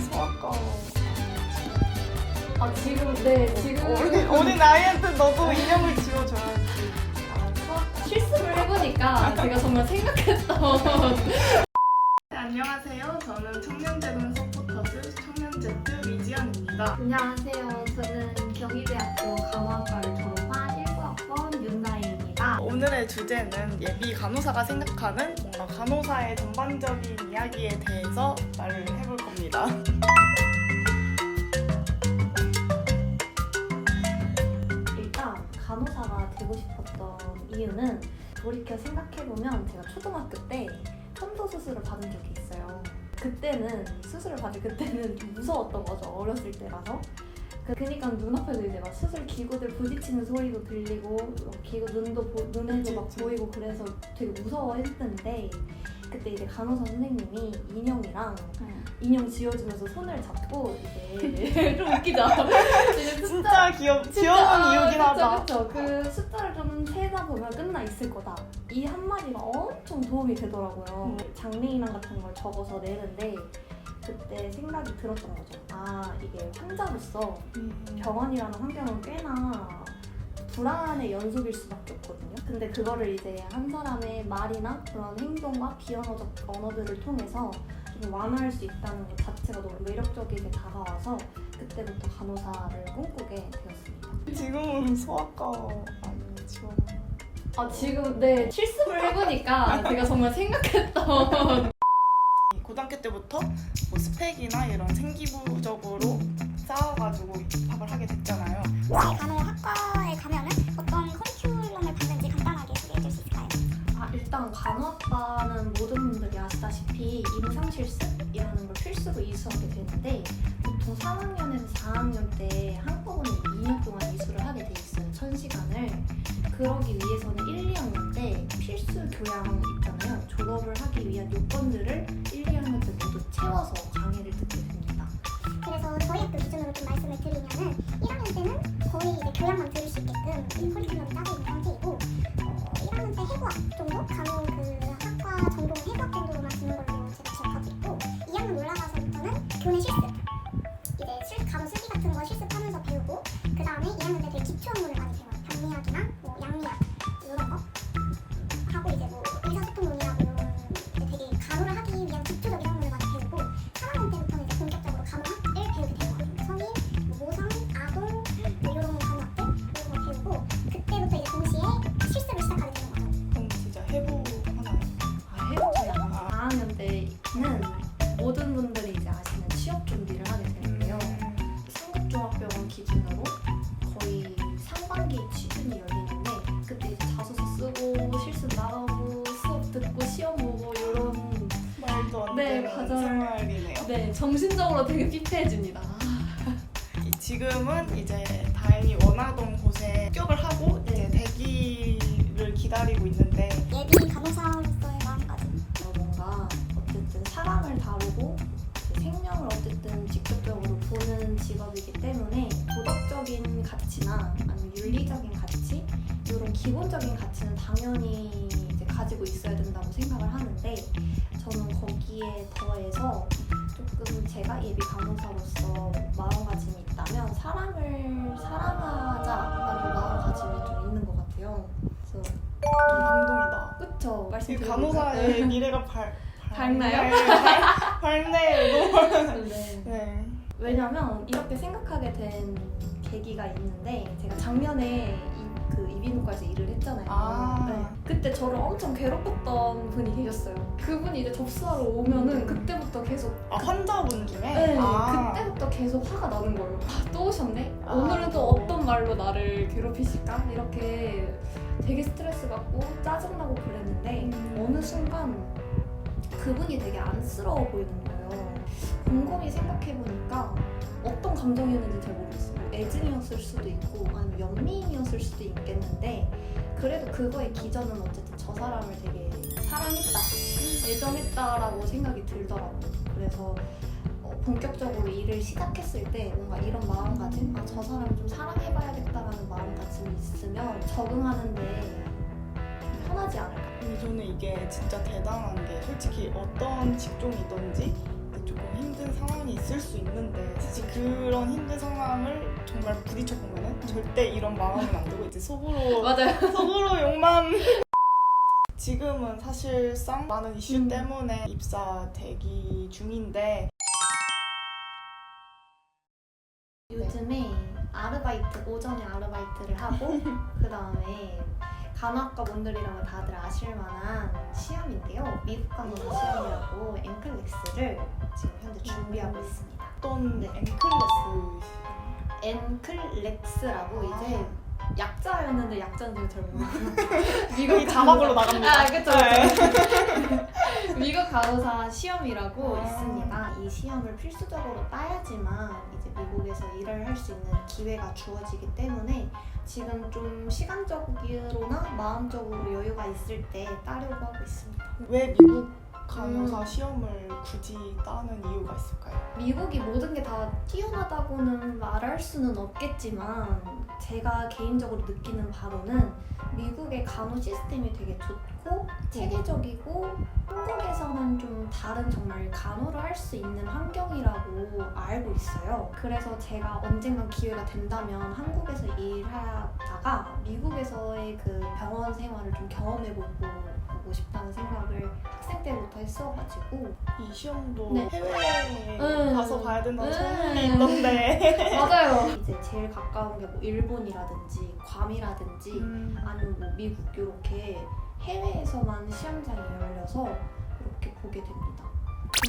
소아과 아 지금 네 지금. 어린, 어린 아이한테 너도 인형을 지워줘야지. 아, 실습을 해보니까 제가 정말 생각했던 네, 안녕하세요. 저는 청년재단 서포터즈 청년제트 이지연입니다. 안녕하세요. 저는 경희대학교 간호학과를 졸업 오늘의 주제는 예비 간호사가 생각하는 뭔가 간호사의 전반적인 이야기에 대해서 말을 해볼 겁니다 일단 간호사가 되고 싶었던 이유는 돌이켜 생각해보면 제가 초등학교 때 천도 수술을 받은 적이 있어요. 그때는 수술을 받을 그때는 좀 무서웠던 거죠. 어렸을 때라서. 그- 그니까 눈앞에서 이제 막 수술 기구들 부딪히는 소리도 들리고 막 기구 눈도 보, 눈에도 막 그치, 그치. 보이고 그래서 되게 무서워했는데 그때 이제 간호사 선생님이 인형이랑 인형 지어주면서 손을 잡고 이제 좀 웃기죠. 이제 숫자 진짜 귀엽, 진짜, 귀여운 아, 이유긴 그쵸, 하다 그쵸. 그 숫자를 좀 세다 보면 끝나 있을 거다. 이 한마디가 엄청 도움이 되더라고요. 음. 장래희망 같은 걸 적어서 내는데 그때 생각이 들었던 거죠. 아 이게 환자로서 병원이라는 환경은 꽤나 불안의 연속일 수밖에 없거든요. 근데 그거를 이제 한 사람의 말이나 그런 행동과 비언어적 언어들을 통해서 좀 완화할 수 있다는 것 자체가 너무 매력적이게 다가와서 그때부터 간호사를 꿈꾸게 되었습니다. 지금은 소아과 아니면 지원 아 지금 네 실습을 해보니까 제가 정말 생각했던 고등학교 때부터 뭐 스펙이나 이런 생기부적으로 쌓아가지고 입학을 하게 됐잖아요. 혹시 간호학과에 가면은 어떤 커리큘럼을 받는지 간단하게 소개해 줄 수 있을까요? 아 일단 간호학과는 모든 분들이 아시다시피 임상 실습이라는 걸 필수로 이수하게 되는데 보통 3학년에서 4학년 때 한꺼번에 2년 동안 이수를 하게 돼 있어요. 1000시간을 그러기 위해서는 교양만 들을 수 있게끔 이 커리큘럼이 짜져 있는 상태이고 어, 1학년 때 해부학 정도? 간호 그 학과 전공 해부학 정도로만 듣는 걸로 제가 기억하고 있고 2학년 올라가서부터는 교내 실습 이제 실, 간호 쓰기 같은 거 실습 안 네. 네 정신적으로 되게 피폐해집니다. 지금은 이제 다행히 원하던 곳에 합격을 하고 이제 대기를 기다리고 있는데 예비 간호사로서의 마음가짐. 어, 뭔가 어쨌든 사람을 다루고 그 생명을 어쨌든 직접적으로 보는 직업이기 때문에 도덕적인 가치나 아니면 윤리적인 가치 이런 기본적인 가치는 당연히 가지고 있어야 된다고 생각을 하는데 저는 거기에 더해서 조금 제가 예비 간호사로서 마음가짐이 있다면 사람을 사랑하자라는 마음가짐이 좀 있는 것 같아요. 그래서 좀 감동이다. 그쵸 이 말씀드리고 간호사의 미래가 밝 밝나요? 밝- 밝네요. 네. 네. 왜냐면 이렇게 생각하게 된 계기가 있는데 제가 작년에 이, 그 이비인후과에서 일을 했잖아요. 아. 네. 그때 저를 엄청 괴롭혔던 분이 계셨어요. 그분이 이제 접수하러 오면은 음. 그때부터 계속 아 환자분 중에? 네, 아. 그때부터 계속 화가 나는 거예요. 아, 또 오셨네? 아. 오늘은 또 어떤 말로 나를 괴롭히실까? 이렇게 되게 스트레스 받고 짜증나고 그랬는데 음. 어느 순간 그분이 되게 안쓰러워 보이는 거예요. 곰곰이 생각해보니까 어떤 감정이었는지 잘 모르겠어요. 뭐 애증이었을 수도 있고 아니면 연민이었을 수도 있겠는데 그래도 그거의 기전은 어쨌든 저 사람을 되게 사랑했다, 애정했다라고 생각이 들더라고요. 그래서 어, 본격적으로 일을 시작했을 때 뭔가 이런 마음가짐, 아, 저 사람 좀 사랑해봐야겠다라는 마음가짐이 있으면 적응하는데 좀 편하지 않을까. 저는 이게 진짜 대단한 게 솔직히 어떤 직종이든지 조금 힘든 상황이 있을 수 있는데 사실 그런 힘든 상황을 정말 부딪혀 보면은 절대 이런 마음은 안 들고 이제 속으로 맞아요. 속으로 욕만 지금은 사실상 많은 이슈 음. 때문에 입사 대기 중인데 요즘에 아르바이트 오전에 아르바이트를 하고 그 다음에 간호학과 분들이라면 다들 아실 만한 시험인데요. 미국 간호사 시험이라고 앵클렉스를 지금 현재 준비하고 있습니다. 어떤 네. 앵클레스 앵클렉스라고 아. 이제 약자였는데 제가 잘 모르겠어요. 미국 자막으로 나갑니다. 아, 그쵸, 그쵸. 미국 간호사 시험이라고 아. 있습니다. 이 시험을 필수적으로 따야지만 이제 미국에서 일을 할 수 있는 기회가 주어지기 때문에 지금 좀 시간적으로나 마음적으로 여유가 있을 때 따려고 하고 있습니다. 왜 미국 간호사 음. 시험을 굳이 따는 이유가 있을까요? 미국이 모든 게 다 뛰어나다고는 말할 수는 없겠지만 제가 개인적으로 느끼는 바로는 미국의 간호 시스템이 되게 좋고 체계적이고 한국에서는 좀 다른 정말 간호를 할 수 있는 환경이라고 알고 있어요. 그래서 제가 언젠간 기회가 된다면 한국에서 일하다가 미국에서의 그 병원 생활을 좀 경험해보고 보고 싶다는 생각을 학생 때부터 했어가지고 이 시험도 네. 해외에 음. 가서 봐야 된다는 음. 소문이 있던데 맞아요. 이제 제일 가까운 게 뭐 일본이라든지 괌이라든지 음. 아니면 뭐 미국 이렇게 해외에서만 시험장이 열려서 이렇게 보게 됩니다.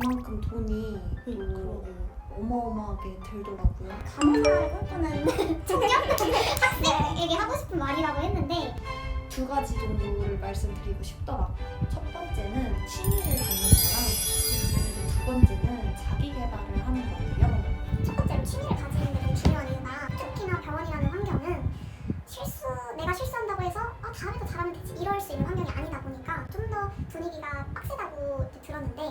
그만큼 돈이 또 그러게요. 어마어마하게 들더라고요. 간호사를 꿈꾸는 청년 학생에게 하고 싶은 말이라고 했는데 두 가지 정도를 말씀드리고 싶더라고요. 첫 번째는 취미를 갖는 거랑 두 번째는 자기 개발을 하는 건데요. 첫 번째로 취미를 가지는 게 되게 이유가 특히나 병원이라는 환경은 실수 내가 실수한다고 해서 아 다음에도 잘하면 되지 이럴 수 있는 환경이 아니다 보니까 좀 더 분위기가 빡세다고 들었는데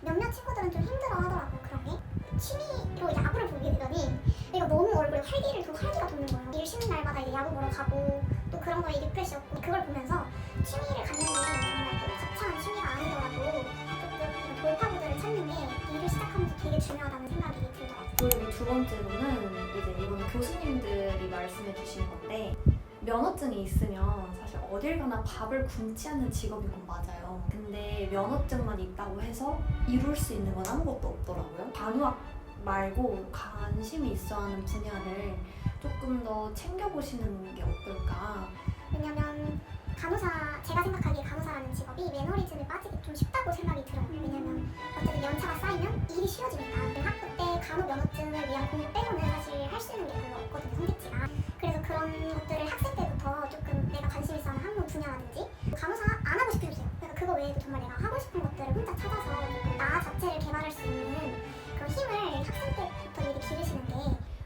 몇몇 친구들은 좀 힘들어 하더라고요 그런 게 취미로 야구를 보게 되더니 내가 너무 얼굴에 활기를 도 활기가 돋는 거예요 일 쉬는 날마다 이제 야구 보러 가고 또 그런 거에 리프레시였고 그걸 보면서 취미를 갖는 게 정말 또 거창한 취미가 아니더라도 조금 돌파구들을 찾는 게 일을 시작하면서 되게 중요하다는 생각이 들더라고요 그리고 두 번째로는 이제 이거는 교수님들이 말씀해 주신 건데 면허증이 있으면 사실 어딜 가나 밥을 굶지 않는 직업인 건 맞아요. 근데 면허증만 있다고 해서 이룰 수 있는 건 아무것도 없더라고요. 간호학 말고 관심이 있어 하는 분야를 조금 더 챙겨보시는 게 어떨까. 왜냐면 간호사 제가 생각하기에 간호사라는 직업이 매너리즘에 빠지기 좀 쉽다고 생각이 들어요. 왜냐면 어쨌든 연차가 쌓이면 일이 쉬워지니까 학부 때 간호 면허증을 위한 공부 빼고는 사실 할 수 있는 게 별로 없거든요 선택지가. 그래서 그런 것들을 학생 때부터 조금 내가 관심 있어 하는 학문 분야라든지 간호사 안 하고 싶은 주세요. 그래서 그거 외에도 정말 내가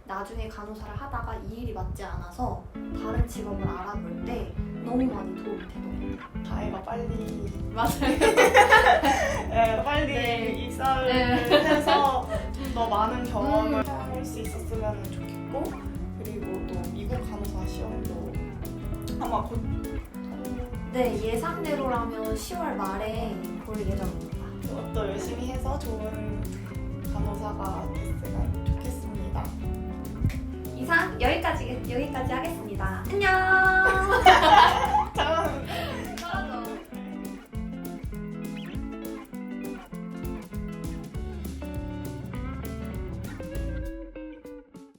나중에 간호사를 하다가 이 일이 맞지 않아서 다른 직업을 알아볼 때 너무 많이 도움이 되더라고요. 다혜가 빨리 맞아요. 네, 빨리 네. 입사를 네. 해서 좀 더 많은 경험을 음. 할수 있었으면 좋겠고 그리고 또 미국 간호사 시험도 아마 곧 네, 예상대로라면 10월 말에 볼 예정입니다. 그것도 열심히 해서 좋은 간호사가 여기까지 여기까지 하겠습니다. 안녕.